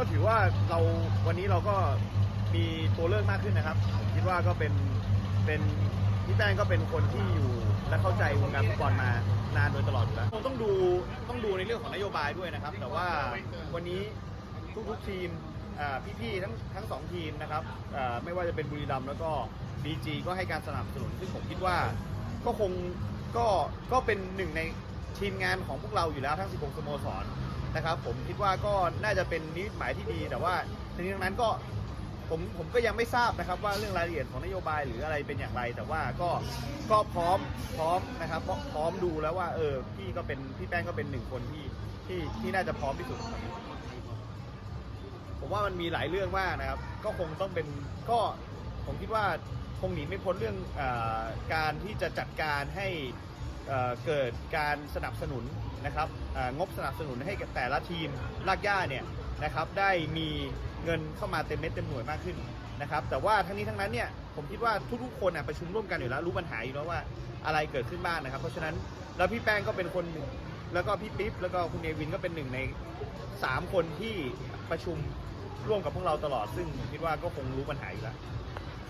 ก็ถือว่าเราวันนี้เราก็มีตัวเลือกมากขึ้นนะครับผมคิดว่าก็เป็นเป็นพี่แป้งก็เป็นคนที่อยู่และเข้าใจวงการฟุตบอลมานานโดยตลอดอยู่แล้วคงต้องดูต้องดูในเรื่องของนโยบายด้วยนะครับ แต่ว่าวันนี้ทุกๆทีมอ่าพี่ๆทั้งทั้งสองทีมนะครับอ่าไม่ว่าจะเป็นบุรีรัมย์แล้วก็บีจีก็ให้การสนับสนุนซึ่งผมคิดว่าก็คงก็ก็เป็นหนึ่งใน ทีมงานของพวกเราอยู่แล้วทั้ง 16 สโมสรนะครับ ผมคิดว่าก็น่าจะเป็นนิมิตหมายที่ดี แต่ว่าทั้งนี้ทั้งนั้นก็ผมผมก็ยังไม่ทราบนะครับว่าเรื่องรายละเอียดของนโยบายหรืออะไรเป็นอย่างไร แต่ว่าก็ก็พร้อมพร้อมนะครับพร้อมดูแล้วว่าเออพี่ก็เป็นพี่แป้งก็เป็นหนึ่งคนที่ที่ที่น่าจะพร้อมที่สุดผมว่ามันมีหลายเรื่องมากนะครับ ก็คงต้องเป็นก็ผมคิดว่าคงหนีไม่พ้นเรื่องอการที่จะจัดการให้ เกิดการสนับสนุนนะครับงบสนับสนุนให้กับแต่ละทีมลากย่าเนี่ยนะครับได้มีเงินเข้ามาเต็มเม็ดเต็มหน่วยมากขึ้นนะครับแต่ว่าทั้งนี้ทั้งนั้นเนี่ยผมคิดว่าทุกๆคนประชุมร่วมกันอยู่แล้วรู้ปัญหาอยู่แล้วว่าอะไรเกิดขึ้นบ้างนะครับ เพราะฉะนั้นแล้วพี่แป้งก็เป็นคนหนึ่งแล้วก็พี่ปิ๊บแล้วก็คุณเนวินก็เป็นหนึ่งในสามคนที่ประชุมร่วมกับพวกเราตลอด ซึ่งผมคิดว่าก็คงรู้ปัญหาอยู่แล้ว